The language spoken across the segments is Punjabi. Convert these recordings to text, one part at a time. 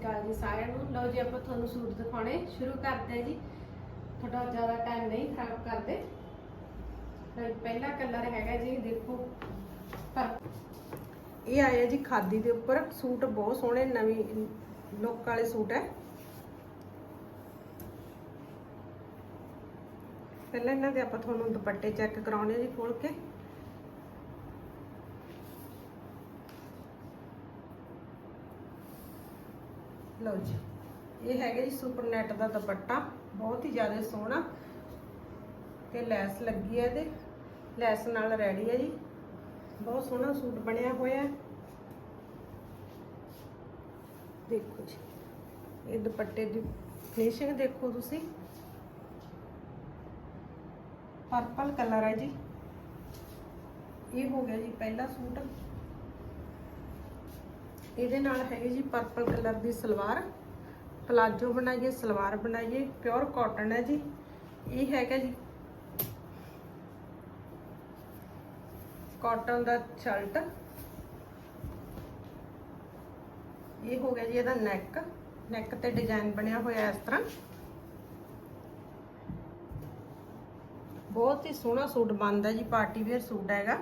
ਅਕਾਲ ਜੀ ਸਾਰਿਆਂ ਨੂੰ। ਲਓ ਜੀ, ਆਪਾਂ ਤੁਹਾਨੂੰ ਸੂਟ ਦਿਖਾਉਣੇ ਸ਼ੁਰੂ ਕਰਦੇ ਹਾਂ ਜੀ। ਤੁਹਾਡਾ ਜ਼ਿਆਦਾ ਟਾਈਮ ਨਹੀਂ ਖਰਾਬ ਕਰਦੇ। ਪਹਿਲਾ ਕਲਰ ਹੈਗਾ ਜੀ, ਦੇਖੋ। ਇਹ ਆਇਆ ਜੀ ਖਾਦੀ ਦੇ ਉੱਪਰ। ਸੂਟ ਬਹੁਤ ਸੋਹਣੇ, ਨਵੀਂ ਲੁੱਕ ਵਾਲੇ ਸੂਟ ਹੈ। ਪਹਿਲਾਂ ਇਹਨਾਂ ਦੇ ਆਪਾਂ ਤੁਹਾਨੂੰ ਦੁਪੱਟੇ ਚੈੱਕ ਕਰਾਉਣੇ ਜੀ ਖੋਲ ਕੇ। ਲਓ ਜੀ। ਇਹ ਹੈਗਾ ਜੀ ਸੁਪਰ ਨੈਟ ਦਾ ਦੁਪੱਟਾ। ਬਹੁਤ ਹੀ ਜ਼ਿਆਦਾ ਸੋਹਣਾ। ਤੇ ਲੈਸ ਲੱਗੀ ਹੈ ਇਹਦੇ। ਲੈਸ ਨਾਲ ਰੈਡੀ ਹੈ ਜੀ। ਬਹੁਤ ਸੋਹਣਾ ਸੂਟ ਬਣਿਆ ਹੋਇਆ। ਦੇਖੋ ਜੀ। ਇਹ ਦੁਪੱਟੇ ਦੀ ਫਿਨਿਸ਼ਿੰਗ ਦੇਖੋ ਤੁਸੀਂ। ਪਰਪਲ ਕਲਰ ਹੈ ਜੀ। ਇਹ ਹੋ ਗਿਆ ਜੀ ਪਹਿਲਾ ਸੂਟ। ਇਹਦੇ ਨਾਲ ਹੈਗੀ ਜੀ ਪਰਪਲ ਕਲਰ ਦੀ ਸਲਵਾਰ। ਪਲਾਜੋ ਬਣਾਈਏ, ਸਲਵਾਰ ਬਣਾਈਏ ਪਿਓਰ ਕਾਟਨ ਹੈ ਜੀ। ਇਹ ਹੈਗਾ ਜੀ ਕਾਟਨ ਦਾ ਸ਼ਰਟ ਇਹ ਹੋ ਗਿਆ ਜੀ ਇਹਦਾ ਨੈਕ ਨੈਕ ਤੇ ਡਿਜ਼ਾਈਨ ਬਣਿਆ ਹੋਇਆ ਇਸ ਤਰ੍ਹਾਂ। ਬਹੁਤ ਹੀ ਸੋਹਣਾ ਸੂਟ ਬਣਦਾ ਜੀ ਪਾਰਟੀ ਵੇਅਰ ਸੂਟ ਹੈਗਾ।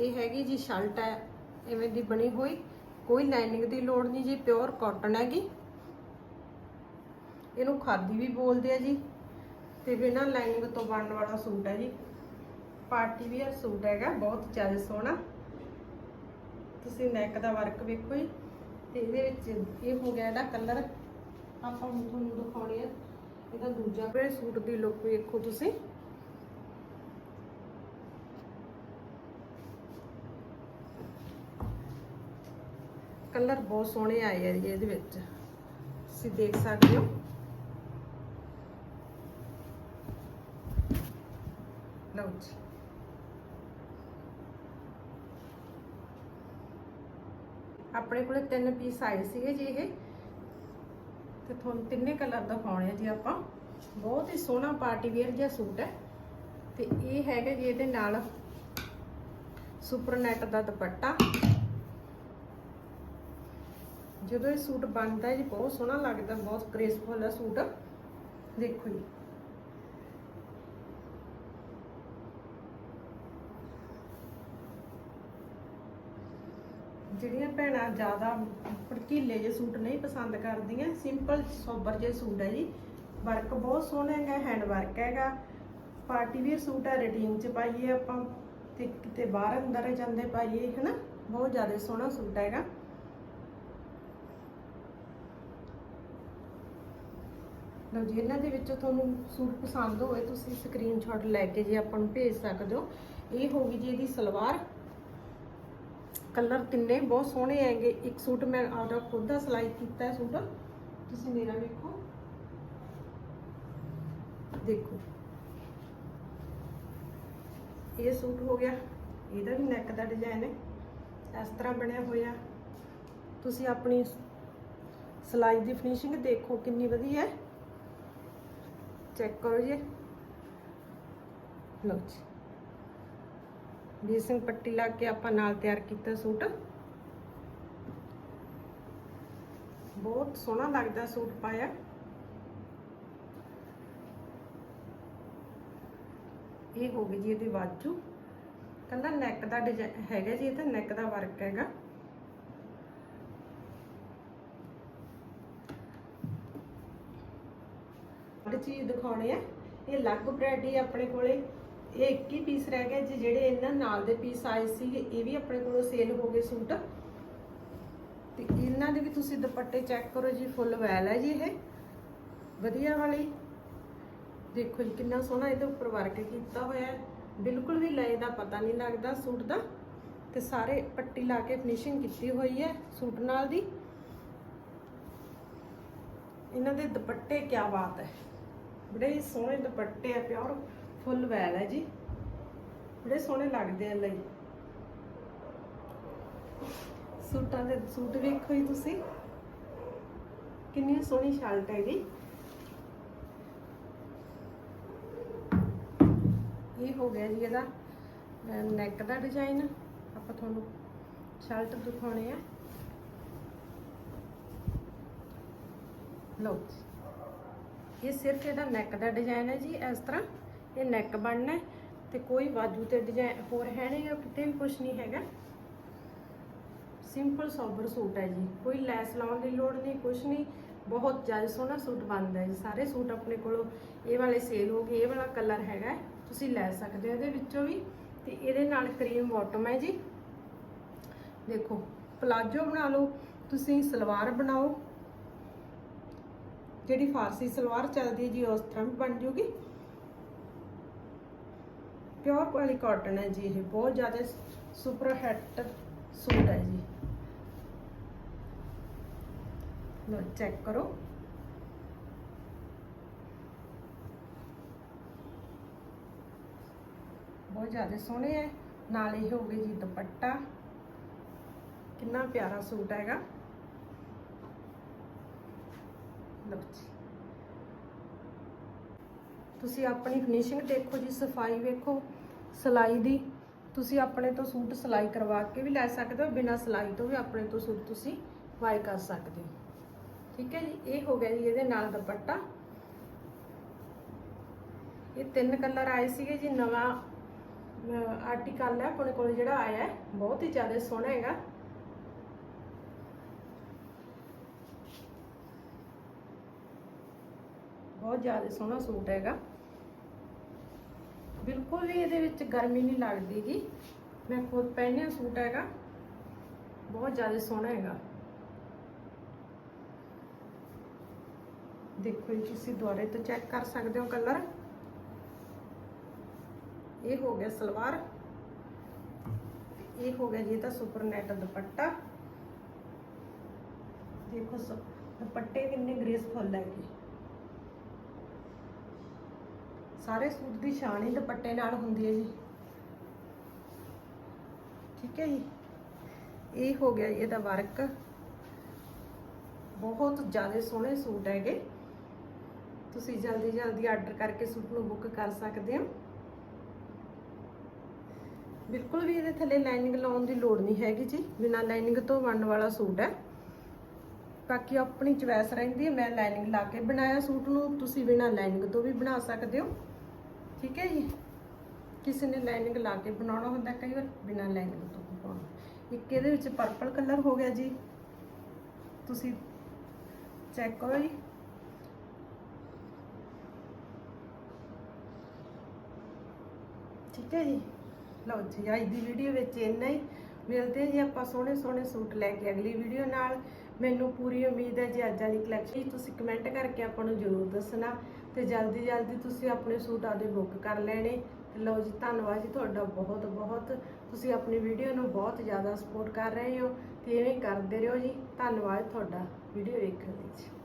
ਇਹ ਹੈਗੀ ਜੀ ਸ਼ਰਟ ਹੈ ਐਵੇਂ ਦੀ ਬਣੀ ਹੋਈ। ਕੋਈ ਲਾਈਨਿੰਗ ਦੀ ਲੋੜ ਨਹੀਂ ਜੀ, ਪਿਓਰ ਕਾਟਨ ਹੈਗੀ। ਇਹਨੂੰ ਖਾਦੀ ਵੀ ਬੋਲਦੇ ਆ ਜੀ। ਤੇ ਬਿਨਾਂ ਲਾਈਨਿੰਗ ਤੋਂ ਬਣਨ ਵਾਲਾ ਸੂਟ ਹੈ ਜੀ। ਪਾਰਟੀ ਵੇਅਰ ਸੂਟ ਹੈਗਾ, ਬਹੁਤ ਜ਼ਿਆਦਾ ਸੋਹਣਾ। ਤੁਸੀਂ ਨੈਕ ਦਾ ਵਰਕ ਵੇਖੋ ਜੀ। ਤੇ ਇਹਦੇ ਵਿੱਚ ਇਹ ਹੋ ਗਿਆ ਇਹਦਾ ਕਲਰ ਆਪਾਂ ਹੁਣ ਤੁਹਾਨੂੰ ਦਿਖਾਉਣੇ ਆ ਇਹਦਾ ਦੂਜਾ ਸੂਟ ਦੀ ਲੁੱਕ ਵੇਖੋ ਤੁਸੀਂ। ਕਲਰ ਬਹੁਤ ਸੋਹਣੇ ਆਏ ਆ ਜੀ ਇਹਦੇ ਵਿੱਚ। ਤੁਸੀਂ ਦੇਖ ਸਕਦੇ ਹੋ। ਲਓ ਜੀ। ਆਪਣੇ ਕੋਲੇ ਤਿੰਨ ਪੀਸ ਆਏ ਸੀਗੇ ਜੀ ਇਹ। ਤੇ ਤੁਹਾਨੂੰ ਤਿੰਨੇ ਕਲਰ ਦਿਖਾਉਣੇ ਆ ਜੀ ਆਪਾਂ। ਬਹੁਤ ਹੀ ਸੋਹਣਾ ਪਾਰਟੀ ਵੇਅਰ ਜਿਹਾ ਸੂਟ ਹੈ। ਤੇ ਇਹ ਹੈਗਾ ਜੀ ਇਹਦੇ ਨਾਲ ਸੁਪਰ ਨੈਟ ਦਾ ਦੁਪੱਟਾ। ਜਦੋਂ ਇਹ ਸੂਟ ਬਣਦਾ ਹੈ ਜੀ, ਬਹੁਤ ਸੋਹਣਾ ਲੱਗਦਾ, ਬਹੁਤ ਗ੍ਰੇਸਫੁਲ ਹੈ ਸੂਟ। ਦੇਖੋ ਜੀ। ਜਿਹੜੀਆਂ ਭੈਣਾਂ ਜ਼ਿਆਦਾ ਭੜਕੀਲੇ ਜਿਹੇ ਸੂਟ ਨਹੀਂ ਪਸੰਦ ਕਰਦੀਆਂ ਸਿੰਪਲ ਸੋਬਰ ਜਿਹੇ ਸੂਟ ਹੈ ਜੀ। ਵਰਕ ਬਹੁਤ ਸੋਹਣਾ ਹੈਗਾ ਹੈਂਡ ਵਰਕ ਹੈਗਾ। ਪਾਰਟੀ ਵੇਅਰ ਸੂਟ ਹੈ ਰੂਟੀਨ ਚ ਪਾਈਏ ਆਪਾਂ, ਤੇ ਕਿਤੇ ਬਾਹਰ ਅੰਦਰ ਜਾਂਦੇ ਪਾਈਏ, ਹਨਾ? ਬਹੁਤ ਜ਼ਿਆਦਾ ਸੋਹਣਾ ਸੂਟ ਹੈਗਾ। ਲਓ ਜੀ, ਇਹਨਾਂ ਦੇ ਵਿੱਚੋਂ ਤੁਹਾਨੂੰ ਸੂਟ ਪਸੰਦ ਹੋਵੇ ਤੁਸੀਂ ਸਕਰੀਨਸ਼ਾਟ ਲੈ ਕੇ ਜੇ ਆਪਾਂ ਨੂੰ ਭੇਜ ਸਕਦੇ ਹੋ। ਇਹ ਹੋਗੀ ਜੀ ਇਹਦੀ ਸਲਵਾਰ। ਕਲਰ ਤਿੰਨੇ ਬਹੁਤ ਸੋਹਣੇ ਹੈਗੇ। ਇੱਕ ਸੂਟ ਮੈਂ ਆਪਦਾ ਖੁਦ ਦਾ ਸਿਲਾਈ ਕੀਤਾ ਹੈ ਸੂਟ। ਤੁਸੀਂ ਮੇਰਾ ਵੇਖੋ। ਦੇਖੋ। ਇਹ ਸੂਟ ਹੋ ਗਿਆ। ਇਹਦਾ ਵੀ ਨੈਕ ਦਾ ਡਿਜ਼ਾਈਨ ਹੈ। ਇਸ ਤਰ੍ਹਾਂ ਬਣਿਆ ਹੋਇਆ। ਤੁਸੀਂ ਆਪਣੀ ਸਿਲਾਈ ਦੀ ਫਿਨਿਸ਼ਿੰਗ ਦੇਖੋ ਕਿੰਨੀ ਵਧੀਆ ਹੈ। ਚੈੱਕ ਕਰੋ ਜੀ। ਲਓ ਜੀ। ਬੀਸਿੰਗ ਪੱਟੀ ਲਾ ਕੇ ਆਪਾਂ ਨਾਲ ਤਿਆਰ ਕੀਤਾ ਸੂਟ। ਬਹੁਤ ਸੋਹਣਾ ਲੱਗਦਾ ਸੂਟ ਪਾਇਆ। ਇਹ ਹੋ ਗਈ ਜੀ ਇਹਦੀ ਬਾਜੂ ਕਹਿੰਦਾ ਨੈਕ ਦਾ ਡਿਜ਼ਾਈਨ ਹੈਗਾ ਜੀ, ਇਹ ਤਾਂ ਨੈਕ ਦਾ ਵਰਕ ਹੈਗਾ। ਹਰ ਦਿਖਾਉਣੇ ਆ। ਇਹ ਲੱਗ ਵੈਰਾਈਟੀ ਆਪਣੇ ਕੋਲੇ। ਇਹ ਇੱਕ ਹੀ ਪੀਸ ਰਹਿ ਗਿਆ ਜੀ, ਜਿਹੜੇ ਇਹਨਾਂ ਨਾਲ ਦੇ ਪੀਸ ਆਏ ਸੀਗੇ, ਇਹ ਵੀ ਆਪਣੇ ਕੋਲੋਂ ਸੇਲ ਹੋ ਗਏ ਸੂਟ। ਤੇ ਇਹਨਾਂ ਦੇ ਵੀ ਤੁਸੀਂ ਦੁਪੱਟੇ ਚੈੱਕ ਕਰੋ ਜੀ ਫੁੱਲ ਵੈਲ ਹੈ ਜੀ ਇਹ। ਵਧੀਆ ਵਾਲੀ। ਦੇਖੋ ਜੀ, ਕਿੰਨਾ ਸੋਹਣਾ ਇਹਦੇ ਉੱਪਰ ਵਰਕ ਕੀਤਾ ਹੋਇਆ ਹੈ। ਬਿਲਕੁਲ ਵੀ ਲਏ ਦਾ ਪਤਾ ਨਹੀਂ ਲੱਗਦਾ ਸੂਟ ਦਾ। ਤੇ ਸਾਰੇ ਪੱਟੀ ਲਾ ਕੇ ਫਿਨਿਸ਼ਿੰਗ ਕੀਤੀ ਹੋਈ ਹੈ ਸੂਟ ਨਾਲ ਦੀ। ਇਹਨਾਂ ਦੇ ਦੁਪੱਟੇ ਕੀ ਬਾਤ ਹੈ। ਬੜੇ ਹੀ ਸੋਹਣੇ ਦੁਪੱਟੇ ਆ, ਪਿਓਰ ਫੁੱਲ ਵੈਲ ਹੈ ਜੀ। ਬੜੇ ਸੋਹਣੇ ਲੱਗਦੇ ਆ ਲਈ। ਸੂਟਾਂ ਦੇ ਸੂਟ ਵੇਖੋ ਹੀ ਤੁਸੀਂ। ਕਿੰਨੀ ਸੋਹਣੀ ਸ਼ਰਟ ਜੀ। ਇਹ ਹੋ ਗਿਆ ਜੀ ਇਹਦਾ ਨੈਕ ਦਾ ਡਿਜ਼ਾਈਨ ਆਪਾਂ ਤੁਹਾਨੂੰ ਸ਼ਰਟ ਦਿਖਾਉਣੇ ਆ। ਲਓ। ਇਹ ਸਿਰਫ ਇਹਦਾ ਨੈਕ ਦਾ ਡਿਜ਼ਾਈਨ ਹੈ ਜੀ ਇਸ ਤਰ੍ਹਾਂ। ਇਹ ਨੈਕ ਬਣਨਾ ਹੈ ਤੇ ਕੋਈ ਬਾਜੂ ਤੇ ਡਿਜ਼ਾਈਨ ਹੋਰ ਹੈ ਨਹੀਂ ਗਾ, ਕਿਤੇ ਵੀ ਕੁਝ ਨਹੀਂ ਹੈਗਾ। ਸਿੰਪਲ ਸੋਬਰ ਸੂਟ ਹੈ ਜੀ। ਕੋਈ ਲੈਸ ਲਾਉਣ ਦੀ ਲੋੜ ਨਹੀਂ ਕੁਝ ਨਹੀਂ। ਬਹੁਤ ਜ਼ਿਆਦਾ ਸੋਹਣਾ ਸੂਟ ਬਣਦਾ ਹੈ ਜੀ। ਸਾਰੇ ਸੂਟ ਆਪਣੇ ਕੋਲੋਂ ਇਹ ਵਾਲੇ ਸੇਲ ਹੋ ਗਏ ਇਹ ਵਾਲਾ ਕਲਰ ਹੈਗਾ ਤੁਸੀਂ ਲੈ ਸਕਦੇ ਹੋ ਇਹਦੇ ਵਿੱਚੋਂ ਵੀ। ਤੇ ਇਹਦੇ ਨਾਲ ਕਰੀਮ ਬਾਟਮ ਹੈ ਜੀ। ਦੇਖੋ ਪਲਾਜੋ ਬਣਾ ਲਓ ਤੁਸੀਂ ਸਲਵਾਰ ਬਣਾਓ। ਜਿਹੜੀ ਫਾਰਸੀ ਸਲਵਾਰ ਚੱਲਦੀ ਹੈ ਜੀ, ਉਸ ਤਰ੍ਹਾਂ ਬਣ ਜੂਗੀ। ਪਿਓਰ ਵਾਲੀ ਕਾਟਨ ਹੈ ਜੀ ਇਹ, ਬਹੁਤ ਜ਼ਿਆਦਾ ਸੁਪਰ ਹਿੱਟ ਸੂਟ ਹੈ ਜੀ। ਲੋ ਚੈੱਕ ਕਰੋ। ਬਹੁਤ ਜ਼ਿਆਦਾ ਸੋਹਣੇ ਹੈ। ਨਾਲ ਇਹ ਹੋ ਗਏ ਜੀ ਦੁਪੱਟਾ। ਕਿੰਨਾ ਪਿਆਰਾ ਸੂਟ ਹੈਗਾ। ਲਓ ਜੀ। ਤੁਸੀਂ ਆਪਣੀ ਫਿਨਿਸ਼ਿੰਗ ਦੇਖੋ ਜੀ, ਸਫ਼ਾਈ ਵੇਖੋ, ਸਿਲਾਈ ਦੀ। ਤੁਸੀਂ ਆਪਣੇ ਤੋਂ ਸੂਟ ਸਿਲਾਈ ਕਰਵਾ ਕੇ ਵੀ ਲੈ ਸਕਦੇ ਹੋ, ਬਿਨਾਂ ਸਿਲਾਈ ਤੋਂ ਵੀ ਆਪਣੇ ਤੋਂ ਸੂਟ ਤੁਸੀਂ ਬਾਈ ਕਰ ਸਕਦੇ ਹੋ। ਠੀਕ ਹੈ ਜੀ, ਇਹ ਹੋ ਗਿਆ ਜੀ ਇਹਦੇ ਨਾਲ ਦੁਪੱਟਾ। ਇਹ ਤਿੰਨ ਕਲਰ ਆਏ ਸੀਗੇ ਜੀ, ਨਵਾਂ ਆਰਟੀਕਲ ਹੈ, ਆਪਣੇ ਕੋਲ ਜਿਹੜਾ ਆਇਆ ਬਹੁਤ ਹੀ ਜ਼ਿਆਦਾ ਸੋਹਣਾ ਹੈਗਾ। ਬਹੁਤ ਜ਼ਿਆਦਾ ਸੋਹਣਾ ਸੂਟ ਹੈਗਾ। ਬਿਲਕੁਲ ਵੀ ਇਹਦੇ ਵਿੱਚ ਗਰਮੀ ਨਹੀਂ ਲੱਗਦੀ ਜੀ ਮੈਂ ਖੁਦ ਪਹਿਨਿਆ ਸੂਟ ਹੈਗਾ। ਬਹੁਤ ਜ਼ਿਆਦਾ ਸੋਹਣਾ ਹੈਗਾ। ਦੇਖੋ ਜੀ, ਤੁਸੀਂ ਦੁਆਰੇ ਤੋਂ ਚੈੱਕ ਕਰ ਸਕਦੇ ਹੋ ਕਲਰ ਇਹ ਹੋ ਗਿਆ ਸਲਵਾਰ। ਇਹ ਹੋ ਗਿਆ ਜੀ ਇਹਦਾ ਸੁਪਰ ਨੈਟ ਦੁਪੱਟਾ। ਦੇਖੋ ਦੁਪੱਟੇ ਕਿੰਨੇ ਗ੍ਰੇਸਫੁਲ ਹੈਗੇ। ਸਾਰੇ ਸੂਟ ਦੀ ਸ਼ਾਨ ਹੀ ਦੁਪੱਟੇ ਨਾਲ ਹੁੰਦੀ ਹੈ ਜੀ। ਠੀਕ ਹੈ ਜੀ। ਇਹ ਹੋ ਗਿਆ ਇਹਦਾ ਵਰਕ। ਬਹੁਤ ਜ਼ਿਆਦਾ ਸੋਹਣੇ ਸੂਟ ਹੈਗੇ। ਤੁਸੀਂ ਜਲਦੀ ਜਲਦੀ ਆਰਡਰ ਕਰਕੇ ਸੂਟ ਨੂੰ ਬੁੱਕ ਕਰ ਸਕਦੇ ਹੋ। ਬਿਲਕੁਲ ਵੀ ਇਹਦੇ ਥੱਲੇ ਲਾਈਨਿੰਗ ਲਾਉਣ ਦੀ ਲੋੜ ਨਹੀਂ ਹੈਗੀ ਜੀ। ਬਿਨਾਂ ਲਾਈਨਿੰਗ ਤੋਂ ਬਣਨ ਵਾਲਾ ਸੂਟ ਹੈ। ਬਾਕੀ ਆਪਣੀ ਚੁਆਇਸ ਰਹਿੰਦੀ ਹੈ, ਮੈਂ ਲਾਈਨਿੰਗ ਲਾ ਕੇ ਬਣਾਇਆ ਸੂਟ ਨੂੰ। ਤੁਸੀਂ ਬਿਨਾਂ ਲਾਈਨਿੰਗ ਤੋਂ ਵੀ ਬਣਾ ਸਕਦੇ ਹੋ। ਠੀਕ ਹੈ ਜੀ? ਕਿਸੇ ਨੇ ਲਾਈਨਿੰਗ ਲਾ ਕੇ ਬਣਾਉਣਾ ਹੁੰਦਾ ਕਈ ਵਾਰ ਬਿਨਾਂ ਲਾਈਨਿੰਗ ਤੋਂ ਬਣਾਉਣਾ। ਇੱਕ ਇਹਦੇ ਵਿੱਚ ਪਰਪਲ ਕਲਰ ਹੋ ਗਿਆ ਜੀ। ਤੁਸੀਂ ਚੈੱਕ ਕਰੋ ਜੀ। ਠੀਕ ਹੈ ਜੀ? ਲਓ ਜੀ, ਅੱਜ ਦੀ ਵੀਡੀਓ ਵਿੱਚ ਇੰਨਾ ਹੀ। ਮਿਲਦੇ ਜੀ ਆਪਾਂ ਸੋਹਣੇ ਸੋਹਣੇ ਸੂਟ ਲੈ ਕੇ ਅਗਲੀ ਵੀਡੀਓ ਨਾਲ। ਮੈਨੂੰ ਪੂਰੀ ਉਮੀਦ ਹੈ ਜੀ ਅੱਜ ਵਾਲੀ ਕਲੈਕਸ਼ਨ ਤੁਸੀਂ ਕਮੈਂਟ ਕਰਕੇ ਆਪਾਂ ਨੂੰ ਜ਼ਰੂਰ ਦੱਸਣਾ। ਤੇ ਜਲਦੀ ਜਲਦੀ ਤੁਸੀਂ ਆਪਣੇ ਸੂਟ ਆਦੇ ਬੁੱਕ ਕਰ ਲੈਣੇ। ਤੇ ਲਓ ਜੀ, ਧੰਨਵਾਦ ਜੀ ਤੁਹਾਡਾ ਬਹੁਤ ਬਹੁਤ। ਤੁਸੀਂ ਆਪਣੀ ਵੀਡੀਓ ਨੂੰ ਬਹੁਤ ਜ਼ਿਆਦਾ ਸਪੋਰਟ ਕਰ ਰਹੇ ਹੋ ਤੇ ਇਵੇਂ ਕਰਦੇ ਰਹੋ ਜੀ। ਧੰਨਵਾਦ ਤੁਹਾਡਾ ਵੀਡੀਓ ਵੇਖਣ ਲਈ